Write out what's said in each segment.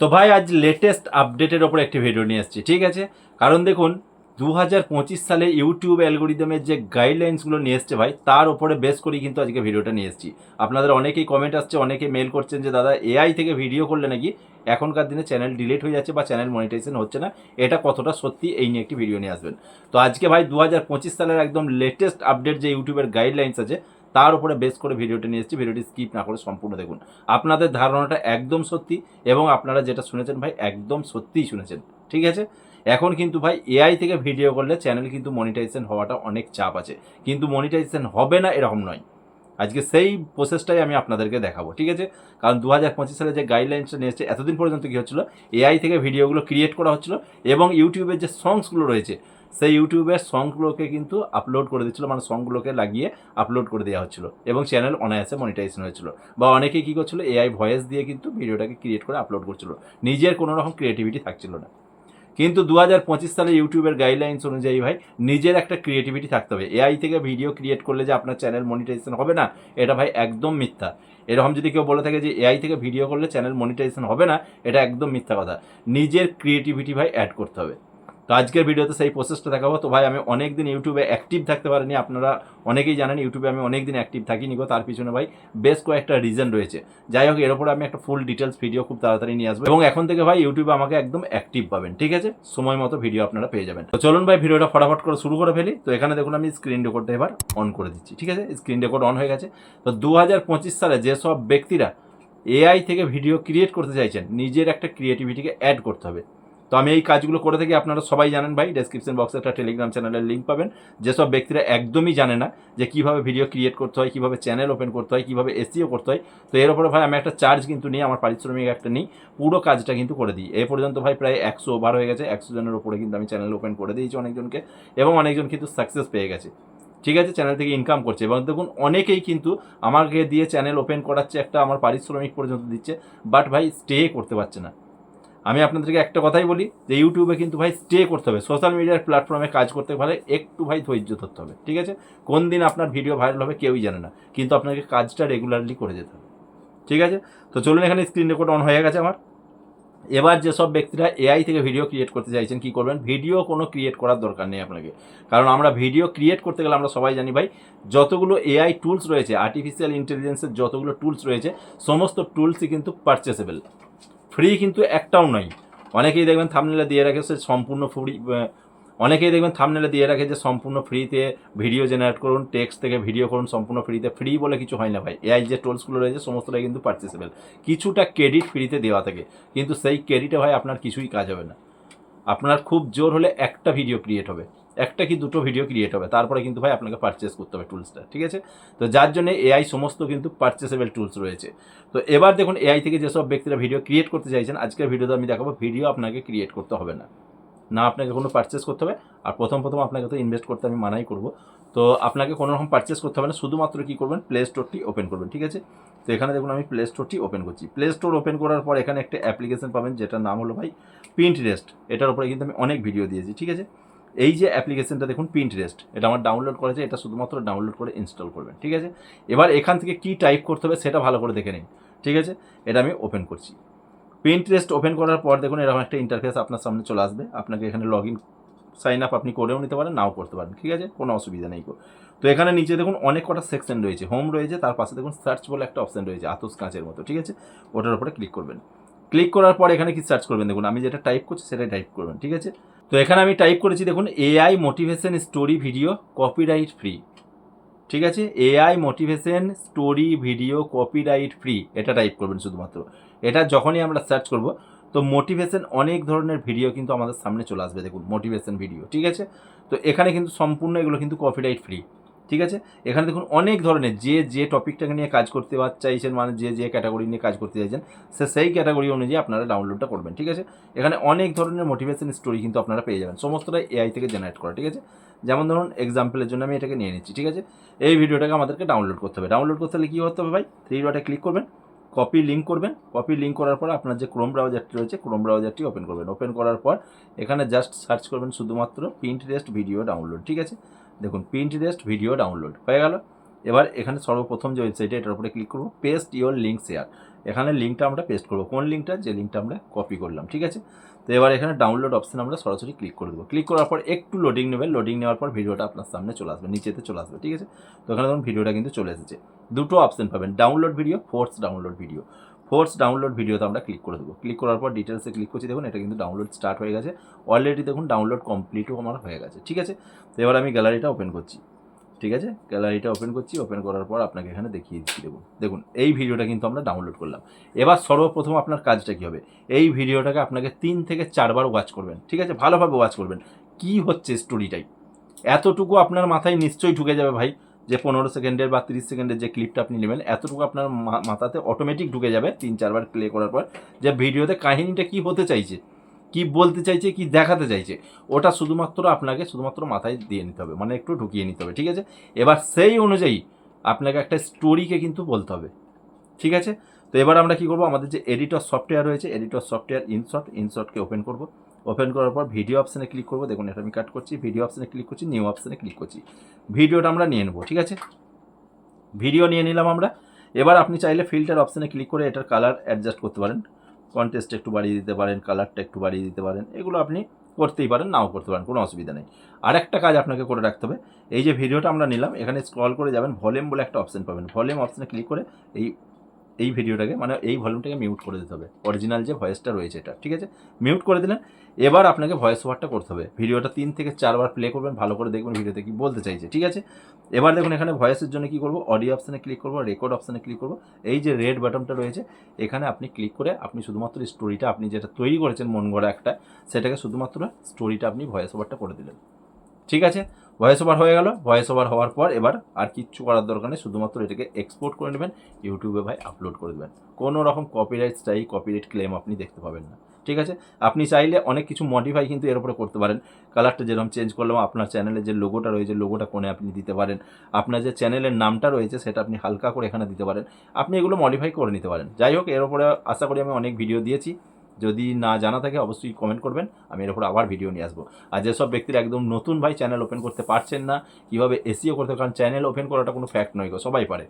তো ভাই, আজ লেটেস্ট আপডেটের ওপর একটি ভিডিও নিয়ে এসেছি, ঠিক আছে? কারণ দেখুন দু হাজার পঁচিশ সালে ইউটিউব অ্যালগোরিদমের যে গাইডলাইন্সগুলো নিয়ে এসছে ভাই, তার ওপরে বেস করেই কিন্তু আজকে ভিডিওটা নিয়ে এসেছি। আপনাদের অনেকেই কমেন্ট আসছে, অনেকে মেল করছেন যে, দাদা এআই থেকে ভিডিও করলে নাকি এখনকার দিনে চ্যানেল ডিলিট হয়ে যাচ্ছে বা চ্যানেল মনিটাইজেশন হচ্ছে না? এটা কতটা সত্যি, এই নিয়ে একটি ভিডিও নিয়ে আসবেন। তো আজকে ভাই দু হাজার পঁচিশ সালের একদম লেটেস্ট আপডেট যে ইউটিউবের গাইডলাইন্স আছে তার উপরে বেস করে ভিডিওটি নিয়ে এসেছি। ভিডিওটি স্কিপ না করে সম্পূর্ণ দেখুন। আপনাদের ধারণাটা একদম সত্যি এবং আপনারা যেটা শুনেছেন ভাই, একদম সত্যিই শুনেছেন। ঠিক আছে? এখন কিন্তু ভাই এআই থেকে ভিডিও করলে চ্যানেল কিন্তু মনিটাইজেশন হওয়াটা অনেক চাপ আছে। কিন্তু মনিটাইজেশন হবে না এরকম নয়। আজকে সেই প্রসেসটাই আমি আপনাদেরকে দেখাবো। ঠিক আছে? কারণ দু হাজার পঁচিশ সালে যে গাইডলাইন্সটা নিয়ে এসেছে, এতদিন পর্যন্ত কী হচ্ছিল? এআই থেকে ভিডিওগুলো ক্রিয়েট করা হচ্ছিল এবং ইউটিউবের যে সংসগুলো রয়েছে সেই ইউটিউবের সংগুলোকে কিন্তু আপলোড করে দিচ্ছিল মানে সংগুলোকে লাগিয়ে আপলোড করে দেওয়া হচ্ছিল এবং চ্যানেল অনায়াসে মনিটাইজেশন হয়েছিল। বা অনেকে কী করছিল এআই ভয়েস দিয়ে কিন্তু ভিডিওটাকে ক্রিয়েট করে আপলোড করছিল। নিজের কোনো রকম ক্রিয়েটিভিটি থাকছিল না। কিন্তু দু হাজার পঁচিশ সালে ইউটিউবের গাইডলাইন্স অনুযায়ী ভাই, নিজের একটা ক্রিয়েটিভিটি থাকতে হবে। এআই থেকে ভিডিও ক্রিয়েট করলে যে আপনার চ্যানেল মনিটাইজেশন হবে না, এটা ভাই একদম মিথ্যা। এরকম যদি কেউ বলে থাকে যে এআই থেকে ভিডিও করলে চ্যানেল মনিটাইজেশন হবে না, এটা একদম মিথ্যা কথা। নিজের ক্রিয়েটিভিটি ভাই অ্যাড করতে হবে। তো আজকের ভিডিওতে সেই প্রসেসটা দেখাবো। তো ভাই, আমি অনেক দিন ইউটিউবে অ্যাক্টিভ থাকতে পারিনি। আপনারা অনেকেই জানেন ইউটিউবে আমি অনেক দিন অ্যাক্টিভ থাকিনি গো। তার পিছনে ভাই, বেশ কয়েকটা রিজন রয়েছে। যাই হোক, এর উপরে আমি একটা ফুল ডিটেলস ভিডিও খুব তাড়াতাড়ি নিয়ে আসব। এবং এখন থেকে ভাই ইউটিউবে আমাকে একদম অ্যাক্টিভ পাবেন, ঠিক আছে? সময় মতো ভিডিও আপনারা পেয়ে যাবেন। তো চলুন ভাই, ভিডিওটা ফটাফট করে শুরু করে ফেলি। তো এখানে দেখুন, আমি স্ক্রিন রেকর্ডটা এবার অন করে দিচ্ছি, ঠিক আছে? স্ক্রিন রেকর্ড অন হয়ে গেছে। তো দু হাজার পঁচিশ সালে যেসব ব্যক্তিরা এআই থেকে ভিডিও ক্রিয়েট করতে চাইছেন, নিজের একটা ক্রিয়েটিভিটিকে অ্যাড করতে হবে। তো আমি এই কাজগুলো করে থাকি, আপনারা সবাই জানেন ভাই ডেসক্রিপশন বক্সে একটা টেলিগ্রাম চ্যানেলের লিঙ্ক পাবেন। যেসব ব্যক্তিরা একদমই জানে না যে কীভাবে ভিডিও ক্রিয়েট করতে হয়, কীভাবে চ্যানেল ওপেন করতে হয়, কীভাবে এসিও করতে হয়, তো এর উপরে ভাই আমি একটা চার্জ কিন্তু নিই, আমার পারিশ্রমিক একটা নিই, পুরো কাজটা কিন্তু করে দিই। এ পর্যন্ত ভাই প্রায় একশো ওভার হয়ে গেছে, একশো জনের উপরে কিন্তু আমি চ্যানেল ওপেন করে দিয়েছি অনেকজনকে এবং অনেকজন কিন্তু সাকসেস পেয়ে গেছে। ঠিক আছে চ্যানেল থেকে ইনকাম করছে এবং দেখুন, অনেকেই কিন্তু আমাকে দিয়ে চ্যানেল ওপেন করাচ্ছে, একটা আমার পারিশ্রমিক পর্যন্ত দিচ্ছে বাট ভাই স্টে করতে পারছে না। আমি আপনাদেরকে একটা কথাই বলি যে ইউটিউবে কিন্তু ভাই স্টে করতে হবে। সোশ্যাল মিডিয়ার প্ল্যাটফর্মে কাজ করতে পারে একটু ভাই ধৈর্য ধরতে হবে, ঠিক আছে? কোন দিন আপনার ভিডিও ভাইরাল হবে কেউই জানে না, কিন্তু আপনাকে কাজটা রেগুলারলি করে যেতে হবে, ঠিক আছে? তো চলুন এখানে স্ক্রিন রেকর্ড অন হয়ে গেছে আমার। এবার যেসব ব্যক্তিরা এআই থেকে ভিডিও ক্রিয়েট করতে চাইছেন, কী করবেন? ভিডিও কোনো ক্রিয়েট করার দরকার নেই আপনাকে। কারণ আমরা ভিডিও ক্রিয়েট করতে গেলে আমরা সবাই জানি ভাই, যতগুলো এআই টুলস রয়েছে আর্টিফিশিয়াল ইন্টেলিজেন্সের যতগুলো টুলস রয়েছে, সমস্ত টুলসই কিন্তু পারচেসেবল ফ্রি কিন্তু একটাও নয়। অনেকেই দেখবেন থামনেলে দিয়ে রাখে সে সম্পূর্ণ ফ্রি অনেকেই দেখবেন থামনেলে দিয়ে রাখে যে সম্পূর্ণ ফ্রিতে ভিডিও জেনারেট করুন টেক্সট থেকে ভিডিও করুন, সম্পূর্ণ ফ্রিতে ফ্রি বলে কিছু হয় না ভাই। এআই যে টোলসগুলো রয়েছে সমস্তটাই কিন্তু পারচেসেবল কিছুটা ক্রেডিট ফ্রিতে দেওয়া থাকে। কিন্তু সেই ক্রেডিটে ভাই আপনার কিছুই কাজ হবে না। আপনার খুব জোর হলে একটা ভিডিও ক্রিয়েট হবে। একটা কি দুটো ভিডিও ক্রিয়েট হবে। তারপরে কিন্তু ভাই আপনাকে পারচেস করতে হবে টুলসটা ঠিক আছে? তো যার জন্য এআই সমস্ত কিন্তু পারচেসেবল টুলস রয়েছে। তো এবার দেখুন এআই থেকে যেসব ব্যক্তিরা ভিডিও ক্রিয়েট করতে চাইছেন, আজকের ভিডিওতে আমি দেখাবো ভিডিও আপনাকে ক্রিয়েট করতে হবে না। না আপনাকে কোনো পারচেস করতে হবে, আর প্রথম প্রথম আপনাকে তো ইনভেস্ট করতে আমি মানাই করব। তো আপনাকে কোনো রকম পারচেস করতে হবে না, শুধুমাত্র কী করবেন? প্লে স্টোরটি ওপেন করবেন, ঠিক আছে? তো এখানে দেখুন আমি প্লে স্টোরটি ওপেন করছি। প্লে স্টোর ওপেন করার পর এখানে একটা অ্যাপ্লিকেশন পাবেন, যেটার নাম হলো ভাই প্রিন্ট রেস্ট এটার উপরে কিন্তু আমি অনেক ভিডিও দিয়েছি, ঠিক আছে? এই যে অ্যাপ্লিকেশনটা দেখুন প্রিন্ট রেস্ট এটা আমার ডাউনলোড করেছে এটা শুধুমাত্র ডাউনলোড করে ইনস্টল করবেন, ঠিক আছে? এবার এখান থেকে কী টাইপ করতে হবে সেটা ভালো করে দেখে নিন, ঠিক আছে? এটা আমি ওপেন করছি। প্রিন্টারেস্ট ওপেন করার পর দেখুন, এরকম একটা ইন্টারফেস আপনার সামনে চলে আসবে, আপনাকে এখানে লগ ইন সাইন আপ আপনি করেও নিতে পারেন, নাও করতে পারেন, ঠিক আছে? কোনো অসুবিধা নেই তো এখানে নিচে দেখুন, অনেক কটা সেকশন রয়েছে হোম রয়েছে, তার পাশে দেখুন সার্চ বলে একটা অপশন রয়েছে, আতস কাঁচের মতো, ঠিক আছে? ওটার উপরে ক্লিক করবেন। ক্লিক করার পর এখানে কি সার্চ করবেন? দেখুন, আমি যেটা টাইপ করছি, সেটাই টাইপ করবেন, ঠিক আছে? তো এখানে আমি টাইপ করেছি, দেখুন AI motivation story video copyright free ঠিক আছে? AI motivation story video copyright free এটা টাইপ করবেন শুধুমাত্র। এটা যখনই আমরা সার্চ করব, তো মোটিভেশন অনেক ধরনের ভিডিও কিন্তু আমাদের সামনে চলে আসবে, দেখুন মোটিভেশন ভিডিও ঠিক আছে? তো এখানে কিন্তু সম্পূর্ণ এগুলো কিন্তু কপিরাইট ফ্রি ঠিক আছে? এখানে দেখুন অনেক ধরনের, যে যে টপিকটাকে নিয়ে কাজ করতে চাইছেন মানে যে যে ক্যাটাগরি নিয়ে কাজ করতে চাইছেন, সে, সেই ক্যাটাগরি অনুযায়ী আপনারা ডাউনলোডটা করবেন, ঠিক আছে? এখানে অনেক ধরনের মোটিভেশন স্টোরি কিন্তু আপনারা পেয়ে যাবেন সমস্তটা এআই থেকে জেনারেট করা, ঠিক আছে? যেমন ধরুন এক্সাম্পলের জন্য আমি এটাকে নিয়ে নিচ্ছি, ঠিক আছে? এই ভিডিওটাকে আমাদেরকে ডাউনলোড করতে হবে। ডাউনলোড করতে হলে কী করতে হবে ভাই? থ্রি ডটে ক্লিক করবেন কপি লিঙ্ক করবেন কপি লিঙ্ক করার পর আপনার যে ক্রোম ব্রাউজারটি রয়েছে ক্রোম ব্রাউজারটি ওপেন করবেন। ওপেন করার পর এখানে জাস্ট সার্চ করবেন শুধুমাত্র প্রিন্ট রেস্ট ভিডিও ডাউনলোড ঠিক আছে? দেখুন প্রিন্ট রেস্ট ভিডিও ডাউনলোড হয়ে গেল। এবার এখানে সর্বপ্রথম যে ওয়েবসাইটে এটার উপরে ক্লিক করব পেস্ট ইওর লিঙ্ক শেয়ার এখানে লিঙ্কটা আমরা পেস্ট করব। কোন লিঙ্কটা যে লিঙ্কটা আমরা কপি করলাম, ঠিক আছে? তো এবার এখানে ডাউনলোড অপশান আমরা সরাসরি ক্লিক করে দেবো। ক্লিক করার পর একটু লোডিং নেবেন লোডিং নেওয়ার পর ভিডিওটা আপনার সামনে চলে আসবে, নিচেতে চলে আসবে, ঠিক আছে? তো এখানে ধরুন ভিডিওটা কিন্তু চলে এসেছে। দুটো অপশন পাবেন download video force download video force download ভিডিওতে আমরা ক্লিক করে দেবো। ক্লিক করার পর ডিটেলসে ক্লিক করছি, দেখুন এটা কিন্তু ডাউনলোড স্টার্ট হয়ে গেছে। অলরেডি দেখুন ডাউনলোড কমপ্লিটও আমার হয়ে গেছে, ঠিক আছে? তো এবার আমি গ্যালারিটা ওপেন করছি, ঠিক আছে? গ্যালারিটা ওপেন করছি ওপেন করার পর আপনাকে এখানে দেখিয়ে দিচ্ছি, দেখুন। দেখুন, এই ভিডিওটা কিন্তু আমরা ডাউনলোড করলাম। এবার সর্বপ্রথম আপনার কাজটা কী হবে? এই ভিডিওটাকে আপনাকে তিন থেকে চারবার ওয়াচ করবেন, ঠিক আছে? ভালোভাবে ওয়াচ করবেন। কি হচ্ছে স্টোরিটাই এতটুকু আপনার মাথায় নিশ্চয়ই ঢুকে যাবে ভাই। যে পনেরো সেকেন্ডের বা তিরিশ সেকেন্ডের যে ক্লিপটা আপনি নেবেন, এতটুকু আপনার মাথাতে অটোমেটিক ঢুকে যাবে তিন, চারবার প্লে করার পর। যে ভিডিওতে কাহিনীটা কি হতে চাইছে, কি বলতে চাইছে, কি দেখাতে চাইছে, ওটা শুধুমাত্র আপনাকে শুধুমাত্র মাথায় দিয়ে নিতে হবে মানে একটু ঢুকিয়ে নিতে হবে, ঠিক আছে? এবার সেই অনুযায়ী আপনাকে একটা স্টোরিকে কিন্তু বলতে হবে, ঠিক আছে? তো এবার আমরা কি করব, আমাদের যে এডিটর সফটওয়্যার রয়েছে এডিটর সফটওয়্যার ইনশর্ট ইনশর্টকে ওপেন করব। ওপেন করার পর ভিডিও অপশানে ক্লিক করব। দেখুন, এটা আমি কাট করছি। ভিডিও অপশানে ক্লিক করছি নিউ অপশানে ক্লিক করছি। ভিডিওটা আমরা নিয়ে নেব, ঠিক আছে? ভিডিও নিয়ে নিলাম আমরা। এবার আপনি চাইলে ফিল্টার অপশানে ক্লিক করে এটার কালার অ্যাডজাস্ট করতে পারেন। কন্টেস্ট একটু বাড়িয়ে দিতে পারেন কালারটা একটু বাড়িয়ে দিতে পারেন। এগুলো আপনি করতেই পারেন, নাও করতে পারেন, কোনো অসুবিধা নেই। আরেকটা কাজ আপনাকে করে রাখতে হবে, এই যে ভিডিওটা আমরা নিলাম, এখানে স্ক্রল করে যাবেন ভলিউম বলে একটা অপশন পাবেন। ভলিউম অপশানে ক্লিক করে এই এই ভিডিওটাকে মানে এই ভলিউমটাকে মিউট করে দিতে হবে। অরিজিনাল যে ভয়েসটা রয়েছে এটা, ঠিক আছে? মিউট করে দিলেন, এবার আপনাকে ভয়েস ওভারটা করতে হবে। ভিডিওটা তিন থেকে চারবার প্লে করবেন, ভালো করে দেখবেন ভিডিওতে কি বলতে চাইছে, ঠিক আছে? এবার দেখুন, এখানে ভয়েসের জন্য কি করব? অডিও অপশানে ক্লিক করব রেকর্ড অপশানে ক্লিক করব। এই যে রেড বাটনটা রয়েছে, এখানে আপনি ক্লিক করে আপনি শুধুমাত্র স্টোরিটা আপনি যেটা তৈরি করেছেন মন গড়া একটা, সেটাকে শুধুমাত্র স্টোরিটা আপনি ভয়েস ওভারটা করে দিলেন। ঠিক আছে? ভয়েস ওভার হয়ে গেল। ভয়েস ওভার হওয়ার পর এবার আর কিচ্ছু করার দরকার নেই, শুধুমাত্র এটাকে এক্সপোর্ট করে নেবেন ইউটিউবে ভাই আপলোড করে দেবেন। কোনো রকম কপিরাইট স্ট্রাইক কপিরাইট ক্লেম আপনি দেখতে পাবেন না। ঠিক আছে? আপনি চাইলে অনেক কিছু মডিফাই কিন্তু এর উপরে করতে পারেন। কালারটা যেরকম চেঞ্জ করলাম, আপনার চ্যানেলের যে লোগোটা রয়েছে লোগোটা কোণে আপনি দিতে পারেন। আপনার যে চ্যানেলের নামটা রয়েছে, সেটা আপনি হালকা করে এখানে দিতে পারেন। আপনি এগুলো মডিফাই করে নিতে পারেন। যাই হোক, এর উপরে আশা করি আমি অনেক ভিডিও দিয়েছি। যদি না জানা থাকে, অবশ্যই কমেন্ট করবেন। আমি এর উপর আবার ভিডিও নিয়ে আসব। আর যেসব ব্যক্তিরা একদম নতুন ভাই চ্যানেল ওপেন করতে পারছেন না, কীভাবে এসিও করতে কারণ চ্যানেল ওপেন করাটা কোনো ফ্যাক্ট নয় গো, সবাই পারে।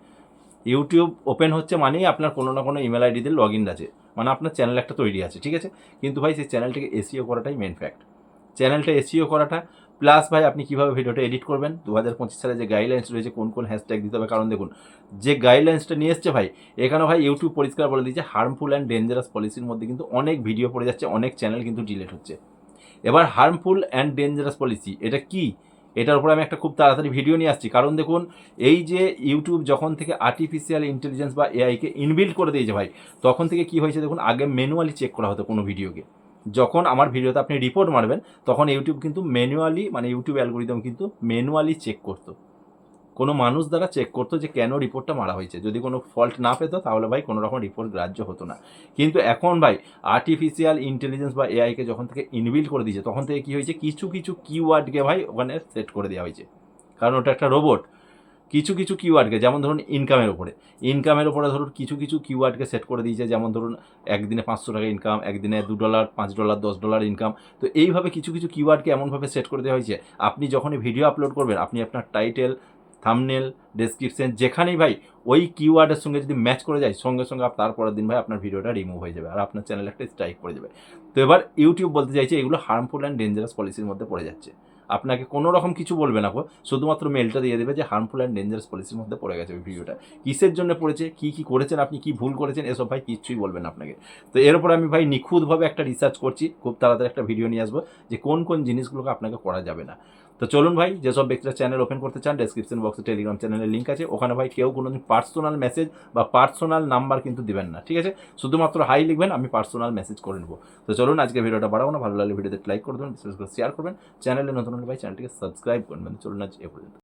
ইউটিউব ওপেন হচ্ছে মানেই আপনার কোনো না কোনো ইমেল আইডিতে লগ ইন আছে। মানে আপনার চ্যানেল একটা তৈরি আছে, ঠিক আছে? কিন্তু ভাই, সেই চ্যানেলটাকে এসিও করাটাই মেন ফ্যাক্ট চ্যানেলটা এসিও করাটা প্লাস ভাই, আপনি কীভাবে ভিডিওটা এডিট করবেন? দু হাজার পঁচিশ সালে যে গাইডলাইন্স রয়েছে, কোন কোন হ্যাশট্যাগ দিতে হবে? কারণ দেখুন, যে গাইডলাইন্সটা নিয়ে এসছে ভাই, এখানে ভাই ইউটিউব পরিষ্কার বলে দিয়েছে হার্মফুল অ্যান্ড ডেঞ্জারাস পলিসির মধ্যে কিন্তু অনেক ভিডিও পড়ে যাচ্ছে, অনেক চ্যানেল কিন্তু ডিলেট হচ্ছে। এবার হার্মফুল অ্যান্ড ডেঞ্জারাস পলিসি এটা কি? এটার উপরে আমি একটা খুব তাড়াতাড়ি ভিডিও নিয়ে আসছি। কারণ দেখুন, এই যে ইউটিউব যখন থেকে আর্টিফিশিয়াল ইন্টেলিজেন্স বা এআইকে ইনবিল্ড করে দিয়েছে ভাই, তখন থেকে কি হয়েছে দেখুন, আগে ম্যানুয়ালি চেক করা হতো কোনো ভিডিওকে যখন আমার ভিডিওতে আপনি রিপোর্ট মারবেন, তখন ইউটিউব কিন্তু ম্যানুয়ালি মানে ইউটিউব অ্যালগোরিদম কিন্তু ম্যানুয়ালি চেক করতো। কোনো মানুষ দ্বারা চেক করতো যে কেন রিপোর্টটা মারা হয়েছে। যদি কোনো ফল্ট না পেতো, তাহলে ভাই কোনো রকম রিপোর্ট গ্রাহ্য হতো না। কিন্তু এখন ভাই আর্টিফিশিয়াল ইন্টেলিজেন্স বা এআইকে যখন থেকে ইনবিল্ড করে দিয়েছে, তখন থেকে কী হয়েছে? কিছু কিছু কিওয়ার্ডকে ভাই ওখানে সেট করে দেওয়া হয়েছে। কারণ ওটা একটা রোবট কিছু কিছু কিওয়ার্ডকে যেমন ধরুন ইনকামের ওপরে ইনকামের ওপরে ধরুন কিছু কিছু কিওয়ার্ডকে সেট করে দিয়েছে, যেমন ধরুন একদিনে পাঁচশো টাকা ইনকাম একদিনে দু ডলার পাঁচ ডলার দশ ডলার ইনকাম তো এইভাবে কিছু কিছু কিওয়ার্ডকে এমনভাবে সেট করে দেওয়া হয়েছে, আপনি যখনই ভিডিও আপলোড করবেন, আপনি আপনার টাইটেল থামনেল ডেসক্রিপশন যেখানেই ভাই, ওই কিওয়ার্ডের সঙ্গে যদি ম্যাচ করে যায়, সঙ্গে সঙ্গে তারপরের দিন ভাই আপনার ভিডিওটা রিমুভ হয়ে যাবে, আর আপনার চ্যানেল একটা স্ট্রাইক করে যাবে। তো এবার ইউটিউব বলতে চাইছে, এগুলো হার্মফুল অ্যান্ড ডেঞ্জারাস পলিসির মধ্যে পড়ে যাচ্ছে। আপনাকে কোনো রকম কিছু বলবে না শুধুমাত্র মেলটা দিয়ে দেবে যে হার্মফুল অ্যান্ড ডেঞ্জারাস পলিসির মধ্যে পড়ে গেছে ওই ভিডিওটা। কিসের জন্য পড়েছে, কি কি করেছেন, আপনি কি ভুল করেছেন, এসব ভাই কিচ্ছুই বলবেন আপনাকে। তো এর উপর আমি ভাই নিখুঁতভাবে একটা রিসার্চ করছি, খুব তাড়াতাড়ি একটা ভিডিও নিয়ে আসব যে কোন কোন জিনিসগুলোকে আপনাকে করা যাবে না। তো চলুন ভাই, যেসব ব্যক্তিরা চ্যানেল ওপেন করতে চান ডেসক্রিপশন বক্সে টেলিগ্রাম চ্যানেলের লিঙ্ক আছে। ওখানে ভাই কেউ কোনোদিন পার্সোনাল মেসেজ বা পার্সোনাল নাম্বার কিন্তু দিবেন না, ঠিক আছে? শুধুমাত্র হাই লিখবেন, আমি পার্সোনাল মেসেজ করে নেব। তো চলুন, আজকে ভিডিওটা বাড়াবো না। ভালো লাগলে ভিডিওতে লাইক করে দেবেন, বিশেষ করে শেয়ার করবেন। চ্যানেলে নতুন হলে ভাই চ্যানেলটিকে সাবস্ক্রাইব করবেন। চলুন, আজ এ পর্যন্ত।